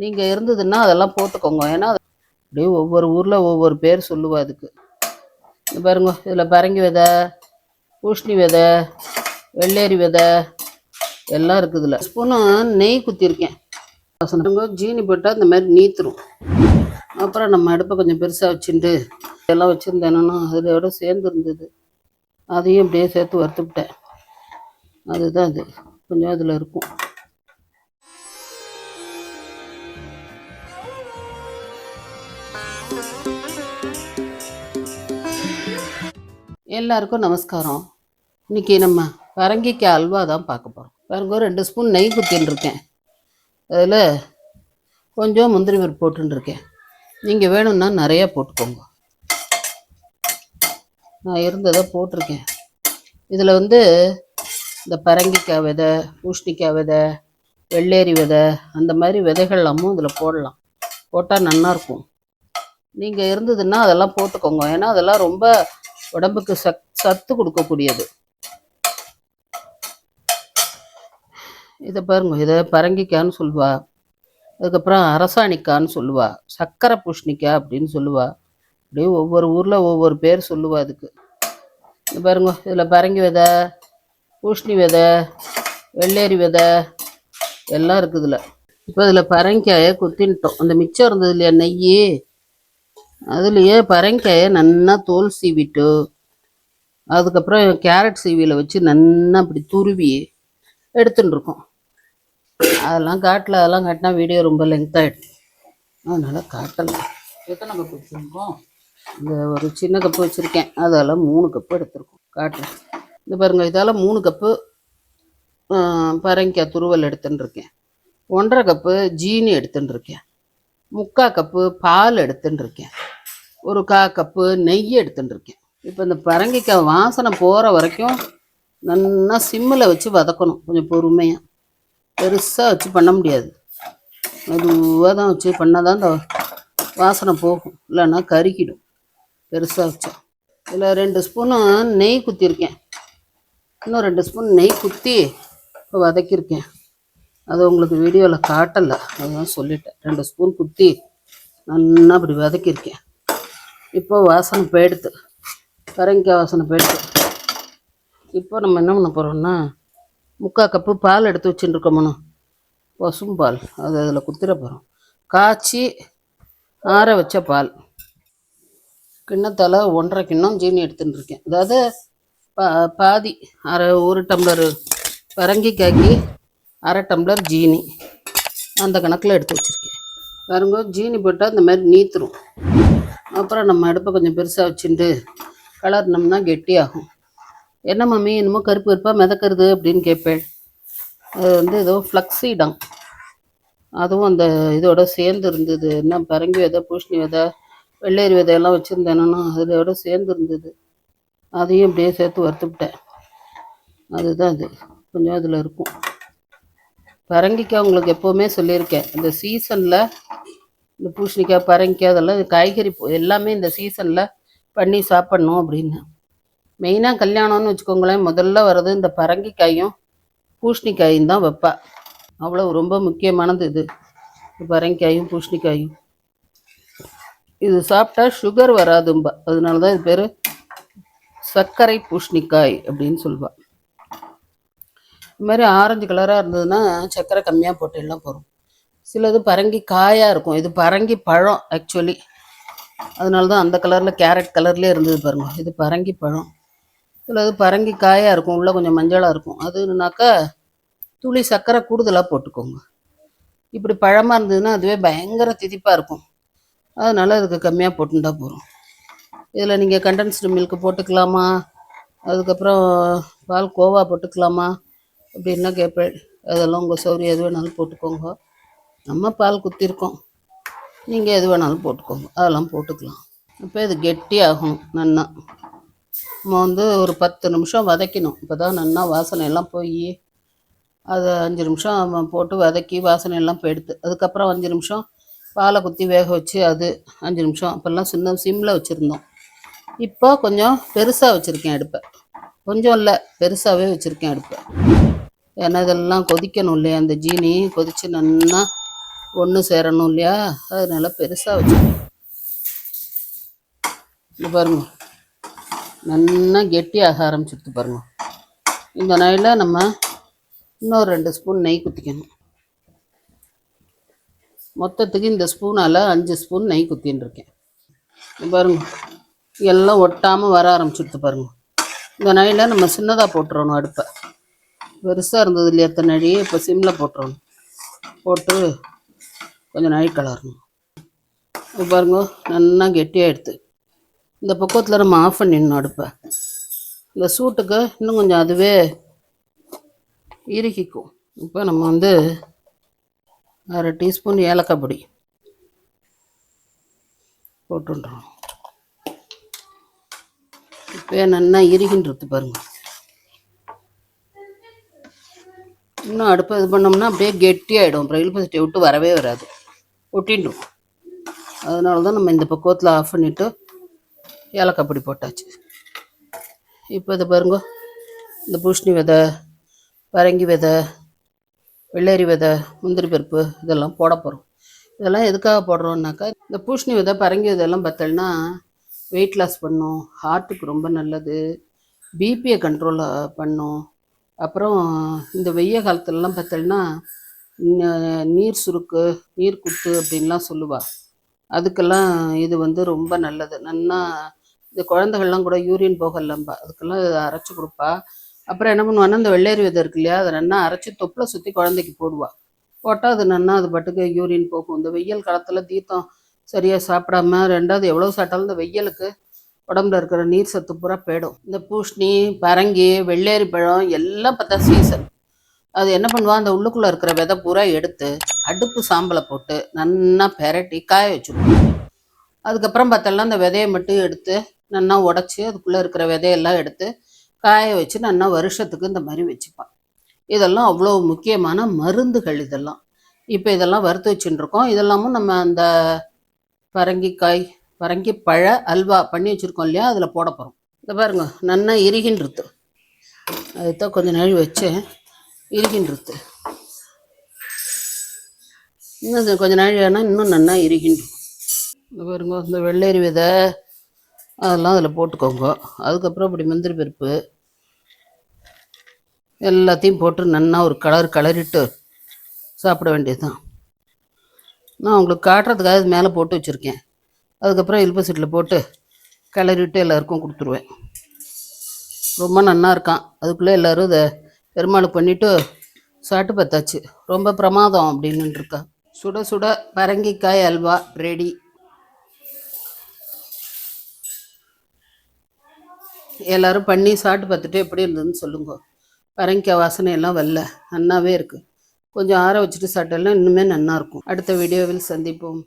நீங்கள் இருந்ததுன்னா அதெல்லாம் போட்டுக்கோங்க ஏன்னா அப்படியே ஒவ்வொரு ஊரில் ஒவ்வொரு பேர் சொல்லுவா அதுக்கு. இந்த பாருங்க இதில் பரங்கி விதை பூஷ்ணி விதை வெள்ளேரி விதை எல்லாம் இருக்குது இதில் ஸ்பூனு நெய் குத்திருக்கேன். ஜீனி போட்டால் இந்த மாதிரி நீத்துரும். அப்புறம் நம்ம அடுப்பை கொஞ்சம் பெருசாக வச்சுட்டு எல்லாம் வச்சுருந்தேன்னா அதோட சேர்ந்து இருந்தது. அதையும் அப்படியே சேர்த்து வறுத்துவிட்டேன். அதுதான் அது. கொஞ்சம் அதில் இருக்கும். எல்லாருக்கும் நமஸ்காரம். இன்னைக்கு நம்ம பரங்கிக்காய் அல்வா தான் பார்க்க போகிறோம் பாருங்க ரெண்டு ஸ்பூன் நெய் குத்தின்னு இருக்கேன் அதில் கொஞ்சம் முந்திரி பருப்பு போட்டுன்னு இருக்கேன் நீங்கள் வேணும்னா நிறையா போட்டுக்கோங்க. நான் இருந்ததை போட்டிருக்கேன். இதில் வந்து இந்த பரங்கிக்காய் விதை பூஷ்ணிக்காய் விதை வெள்ளேரி விதை அந்த மாதிரி விதைகள் எல்லாமும் இதில் போடலாம். போட்டால் நல்லாயிருக்கும் நீங்கள் இருந்ததுன்னா அதெல்லாம் போட்டுக்கோங்க. ஏன்னா அதெல்லாம் ரொம்ப உடம்புக்கு சத் சத்து கொடுக்கக்கூடியது. இதை பாருங்க. இதை பரங்கிக்கான்னு சொல்லுவா. அதுக்கப்புறம் அரசாணிக்கான்னு சொல்லுவா. சக்கரை பூஷ்ணிக்காய் அப்படின்னு சொல்லுவா. அப்படியே ஒவ்வொரு ஊரில் ஒவ்வொரு பேர் சொல்லுவா அதுக்கு. இது பாருங்க. இதில் பரங்கி விதை பூஷ்ணி விதை வெள்ளேரி விதை எல்லாம் இருக்குது இதில். இப்போ இதில் பரங்கிக்காயை குத்தின்ட்டோம். அந்த மிச்சம் இருந்தது இல்லையா நெய் அதுலேயே பரங்கிக்காயை நன்னா தோல் சீவிட்டு அதுக்கப்புறம் கேரட் சீவியில் வச்சு நல்லா அப்படி துருவி எடுத்துன்னு இருக்கோம். அதெல்லாம் காட்டில் அதெல்லாம் காட்டினா வீடியோ ரொம்ப லென்த் ஆகிடும் அதனால் காட்டலை எத்தனை கப்பு வச்சுருக்கோம்? இந்த ஒரு சின்ன கப்பு வச்சுருக்கேன். அதெல்லாம் மூணு கப்பு எடுத்திருக்கோம். காட்டுறேன் இந்த பாருங்கள் இதால் மூணு கப்பு பரங்கிக்காய் துருவல் எடுத்துன்னு இருக்கேன். ஒன்றரை கப்பு ஜீனி எடுத்துன்னு முக்கால் முக்கா கப்பு பால் எடுத்துன்னு இருக்கேன் ஒரு கா கப்பு நெய் எடுத்துன்னு இருக்கேன் இப்போ இந்த பரங்கிக்காய் வாசனை போகிற வரைக்கும் நல்லா சிம்மில் வச்சு வதக்கணும். கொஞ்சம் பொறுமையாக பெருசாக வச்சு பண்ண முடியாது. மெதுவாக தான் வச்சு பண்ணால் தான் இந்த வாசனை போகும். இல்லைன்னா கருகிடும். பெருசாக வச்சா. இதில் ரெண்டு ஸ்பூனு நெய் குத்திருக்கேன். இன்னும் ரெண்டு ஸ்பூன் நெய் குத்தி இப்போ வதக்கியிருக்கேன் அது உங்களுக்கு வீடியோவில் காட்டலை. அதுதான் சொல்லிட்டேன். ரெண்டு ஸ்பூன் குத்தி நல்லா அப்படி வதக்கியிருக்கேன். இப்போ வாசனை போயிடுது. கரங்கிக்காய் வாசனை போயிடுது. இப்போ நம்ம என்ன பண்ண போகிறோம்னா முக்கால் கப்பு பால் எடுத்து வச்சுட்டுருக்கோமண்ணா பசும் பால். அது அதில் குத்திர போகிறோம் காய்ச்சி ஆற வச்ச பால். கிண்ணத்தால் ஒன்றரை கிண்ணம் ஜீனி எடுத்துன்னு இருக்கேன் அதாவது பா பாதி அரை ஒரு டம்ளர் பரங்கிக்காய்க்கு அரை டம்ளர் ஜீனி அந்த கணக்கில் எடுத்து வச்சுருக்கேன். பாருங்க ஜீனி போட்டால் இந்த மாதிரி நீத்துரும். அப்புறம் நம்ம அடுப்பை கொஞ்சம் பெருசாக வச்சுட்டு கலர்னோம்னா கெட்டியாகும். என்ன மம்மி என்னமோ கருப்பு கருப்பாக மிதக்கிறது அப்படின்னு கேட்பேன் அது வந்து ஏதோ ஃப்ளக்ஸிடம் அதுவும் அந்த இதோட சேர்ந்து இருந்தது. என்ன பரங்கி விதை பூஷணி விதை வெள்ளேரி விதையெல்லாம் வச்சுருந்தேன்னா அதோட சேர்ந்து இருந்தது. அதையும் அப்படியே சேர்த்து வறுத்துவிட்டேன் அதுதான் அது. கொஞ்சம் அதில் இருக்கும். பரங்கிக்காய் உங்களுக்கு எப்போவுமே சொல்லியிருக்கேன். இந்த சீசனில் இந்த பூசணிக்காய் பரங்கிக்காய் அதெல்லாம் காய்கறி எல்லாமே இந்த சீசனில் பண்ணி சாப்பிட்ணும் அப்படின்னு. மெயினாக கல்யாணம்னு வச்சுக்கோங்களேன் முதல்ல வர்றது இந்த பரங்கிக்காயும் பூஷணிக்காயும் தான் வைப்பா. அவ்வளோ ரொம்ப முக்கியமானது இது. பரங்கிக்காயும் பூஷணிக்காயும் இது சாப்பிட்டா சுகர் வராதும்பா. அதனால தான் இது பேர் சர்க்கரை பூஷணிக்காய் அப்படின்னு சொல்லுவாள் இது மாதிரி ஆரஞ்சு கலராக இருந்ததுன்னா சர்க்கரை கம்மியாக போட்டு எல்லாம் போகிறோம் சிலது பரங்கி காயாக இருக்கும். இது பரங்கி பழம் ஆக்சுவலி அதனால தான் அந்த கலரில் கேரட் கலர்லேயே இருந்தது பாருங்கள் இது பரங்கி பழம். சிலது பரங்கி காயாக இருக்கும். உள்ளே கொஞ்சம் மஞ்சளாக இருக்கும். அதுனாக்கா துளி சர்க்கரை கூடுதலாக போட்டுக்கோங்க. இப்படி பழமாக இருந்ததுன்னா அதுவே பயங்கர திதிப்பாக இருக்கும். அதனால் அதுக்கு கம்மியாக போட்டுட்டா போகிறோம் இதில் நீங்கள் கண்டென்ஸ்டு மில்க் போட்டுக்கலாமா? அதுக்கப்புறம் பால் கோவா போட்டுக்கலாமா? அப்படின்னா கேட்பேன்? அதெல்லாம் உங்கள் சௌரியம் எது வேணாலும் போட்டுக்கோங்க. நம்ம பால் குத்திருக்கோம். நீங்கள் எது வேணாலும் போட்டுக்கோங்க. அதெல்லாம் போட்டுக்கலாம். இப்போ இது கெட்டியாகும் நன்னா. நம்ம வந்து ஒரு பத்து நிமிஷம் வதக்கணும் இப்போ தான் நன்னா வாசனை எல்லாம் போய் அதை அஞ்சு நிமிஷம் போட்டு வதக்கி வாசனை எல்லாம் போயிடுது. அதுக்கப்புறம் அஞ்சு நிமிஷம் பாலை குத்தி வேக வச்சு அது அஞ்சு நிமிஷம். அப்போல்லாம் சின்ன சிம்மில் வச்சுருந்தோம். இப்போ கொஞ்சம் பெருசாக வச்சுருக்கேன் அடுப்பை. கொஞ்சம் இல்லை பெருசாகவே வச்சுருக்கேன் அடுப்பை. ஏன்னா இதெல்லாம் கொதிக்கணும் இல்லையா? அந்த ஜீனி கொதித்து நல்லா ஒன்று சேரணும் இல்லையா? அதனால பெருசாக வச்சுக்கணும். இது பாருங்க. நல்லா கெட்டியாக ஆரம்பிச்சுடுத்து பாருங்க. இந்த நாயில் நம்ம இன்னொரு ரெண்டு ஸ்பூன் நெய் குத்திக்கணும். மொத்தத்துக்கு இந்த ஸ்பூனால் அஞ்சு ஸ்பூன் நெய் குத்தின்னு இருக்கேன். பாருங்க. எல்லாம் ஒட்டாமல் வர ஆரம்பிச்சுடுத்து பாருங்க. இந்த நாயில் நம்ம சின்னதாக போட்டுறணும் அடுப்பை. பெருசாக இருந்தது இல்லையா எத்தனை நழி இப்போ சிம்மில் போட்டுறணும். போட்டு கொஞ்சம் நழி கலரணும். இது பாருங்க நல்லா கெட்டியாகிடுது இந்த பக்கத்தில் நம்ம ஆஃப் பண்ணிடணும் அடுப்பை. இந்த சூட்டுக்கு இன்னும் கொஞ்சம் அதுவே இறுகிக்கும் இப்போ நம்ம வந்து அரை டீஸ்பூன் ஏலக்காய் பொடி போட்டுன்றோம் இப்போ நல்லா இறுகின்றது பாருங்கள் இன்னும் அடுப்பை இது பண்ணோம்னா அப்படியே கெட்டியாயிடும். அப்புறம் இழுப்பு விட்டு வரவே வராது. ஒட்டிடும் அதனால தான் நம்ம இந்த பக்குவத்தில் ஆஃப் பண்ணிவிட்டு ஏலக்காய் பொடி போட்டாச்சு. இப்போ இதை பாருங்க. இந்த பூஷ்ணி விதை பரங்கி விதை வெள்ளரி விதை முந்திரி பருப்பு இதெல்லாம் போட போகிறோம் இதெல்லாம் எதுக்காக போடுறோம்னாக்கா இந்த பூஷ்ணி விதை பரங்கி விதையெல்லாம் பார்த்தோம்னா வெயிட் லாஸ் பண்ணும். ஹார்ட்டுக்கு ரொம்ப நல்லது. பிபியை கண்ட்ரோல் பண்ணும். அப்புறம் இந்த வெய்ய காலத்துலலாம் பார்த்தோன்னா நீர் சுருக்கு நீர் குத்து அப்படின்லாம் சொல்லுவாள் அதுக்கெல்லாம் இது வந்து ரொம்ப நல்லது. நன்னா இந்த குழந்தைகள்லாம் கூட யூரின் போகலம்பா. அதுக்கெல்லாம் அரைச்சி கொடுப்பா. அப்புறம் என்ன பண்ணுவான்னா இந்த வெள்ளேரி விதை இருக்கு இல்லையா? அதை நன்னா அரைச்சி தொப்பில் சுற்றி குழந்தைக்கு போடுவா. போட்டால் அது நன்னா அது பாட்டுக்கு யூரின் போகும். இந்த வெயில் காலத்தில் தீர்த்தம் சரியாக சாப்பிடாம ரெண்டாவது எவ்வளோ சாப்பிட்டாலும் இந்த வெயிலுக்கு உடம்புல இருக்கிற நீர் சத்து பூரா போயிடும். இந்த பூஷ்ணி பரங்கி வெள்ளேரி பழம் எல்லாம் பார்த்தா சீசன் அது என்ன பண்ணுவா? அந்த உள்ளுக்குள்ளே இருக்கிற விதை பூரா எடுத்து அடுப்பு சாம்பலை போட்டு நன்னா பெரட்டி காய வச்சுருவோம் அதுக்கப்புறம் பார்த்தோம்னா அந்த விதையை மட்டும் எடுத்து நல்லா உடச்சி அதுக்குள்ளே இருக்கிற விதையெல்லாம் எடுத்து காய வச்சு நல்லா வருஷத்துக்கு இந்த மாதிரி வச்சுப்பான் இதெல்லாம் அவ்வளோ முக்கியமான மருந்துகள் இதெல்லாம். இப்போ இதெல்லாம் வறுத்து வச்சுட்டுருக்கோம் இதெல்லாமும் நம்ம அந்த பரங்கிக்காய் பரங்கி பழ அல்வா பண்ணி வச்சுருக்கோம் இல்லையா? அதில் போட போகிறோம் இதை பாருங்க நல்லா இறுகின்றது அதுதான் கொஞ்சம் நழுவி வச்சேன் இறுகின்றது இன்னும் கொஞ்சம் கொஞ்ச வேணால் இன்னும் நல்லா இறுகின்றும் இந்த பாருங்க இந்த வெள்ளரி விதை அதெல்லாம் அதில் போட்டுக்கோங்க. அதுக்கப்புறம் இப்படி முந்திரி பருப்பு எல்லாத்தையும் போட்டு நல்லா ஒரு கலர் கலரிட்டு சாப்பிட வேண்டியதுதான். நான் உங்களுக்கு காட்டுறதுக்காக மேலே போட்டு வச்சுருக்கேன். அதுக்கப்புறம் இல்ப சீட்டில் போட்டு கிளறிட்டு எல்லாருக்கும் கொடுத்துருவேன். ரொம்ப நன்னா இருக்கான். அதுக்குள்ளே எல்லோரும் இதை பெருமாளுக்கு பண்ணிவிட்டு சாப்பிட்டு பார்த்தாச்சு. ரொம்ப பிரமாதம் அப்படின்னு இருக்கா. சுட சுட பரங்கிக்காய் அல்வா ரெடி எல்லோரும் பண்ணி சாப்பிட்டு பார்த்துட்டு எப்படி இருந்ததுன்னு சொல்லுங்க. பரங்கிக்காய் வாசனை எல்லாம் வரல. நன்னாவே இருக்குது கொஞ்சம் ஆற வச்சுட்டு சாப்பிட்டெல்லாம் இன்னுமே நல்லாயிருக்கும் அடுத்த வீடியோவில் சந்திப்போம்.